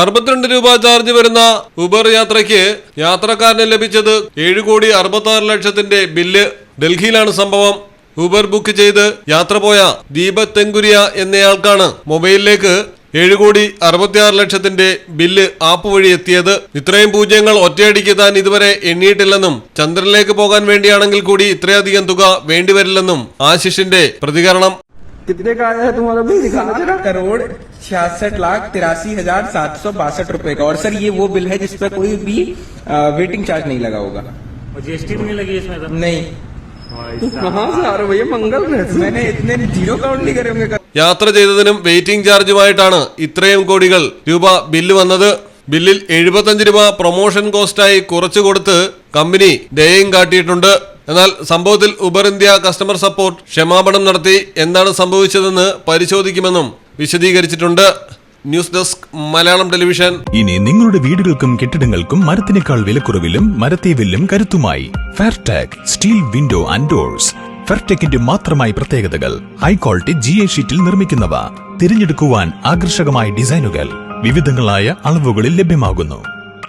അറുപത്തിരണ്ട് രൂപ ചാർജ് വരുന്ന ഉബർ യാത്രയ്ക്ക് യാത്രക്കാരന് ലഭിച്ചത് ഏഴ് കോടി അറുപത്തി ആറ് ലക്ഷത്തിന്റെ ബില്ല്. ഡൽഹിയിലാണ് സംഭവം. ഉബർ ബുക്ക് ചെയ്ത് യാത്ര പോയ ദീപക് തെങ്കുരിയ എന്നയാൾക്കാണ് മൊബൈലിലേക്ക് ഏഴ് കോടി അറുപത്തിയാറ് ലക്ഷത്തിന്റെ ബില്ല് ആപ്പ് വഴി എത്തിയത്. ഇത്രയും പൂജ്യങ്ങൾ ഒറ്റയടിക്ക് താൻ ഇതുവരെ എണ്ണിയിട്ടില്ലെന്നും ചന്ദ്രനിലേക്ക് പോകാൻ വേണ്ടിയാണെങ്കിൽ കൂടി ഇത്രയധികം തുക വേണ്ടിവരില്ലെന്നും ആശിഷിന്റെ പ്രതികരണം. कितने का आया है तुम्हारा बिल दिखाना जरा करोड़ छियासठ लाख तिरासी हजार सात सौ बासठ रुपए का और सर ये वो बिल है जिस पर कोई भी आ, वेटिंग चार्ज नहीं लगा होगा और जीएसटी भी नहीं लगी इसमें तो नहीं भाई कहाँ से आ रहे हो भैया मंगल में मैंने इतने जीरो काउंट नहीं करे होंगे യാത്ര ചെയ്തതിനും വെയിറ്റിംഗ് ചാർജുമായിട്ടാണ് ഇത്രയും കോടികൾ രൂപ ബില്ല് വന്നത് ബില്ലിൽ എഴുപത്തഞ്ച് രൂപ പ്രൊമോഷൻ കോസ്റ്റായി കുറച്ചു കൊടുത്ത് കമ്പനി ദയയും കാട്ടിയിട്ടുണ്ട് എന്നാൽ സംഭവത്തിൽ ഉബർ ഇന്ത്യ കസ്റ്റമർ സപ്പോർട്ട് ക്ഷമാപണം നടത്തി എന്താണ് സംഭവിച്ചതെന്ന് പരിശോധിക്കുമെന്നും വിശദീകരിച്ചിട്ടുണ്ട്. News desk Malayalam television. ഇനി നിങ്ങളുടെ വീടുകൾക്കും കെട്ടിടങ്ങൾക്കും മരത്തിനേക്കാൾ വിലക്കുറവിലും മരത്തേവിലും കരുത്തുമായി Fairtag steel window and doors ഫെയർടെക്കിന്റെ മാത്രമായി പ്രത്യേകതകൾ ഹൈ ക്വാളിറ്റി ജി എ ഷീറ്റിൽ നിർമ്മിക്കുന്നവ. തിരഞ്ഞെടുക്കുവാൻ ആകർഷകമായ ഡിസൈനുകൾ വിവിധങ്ങളായ അളവുകളിൽ ലഭ്യമാകുന്നു.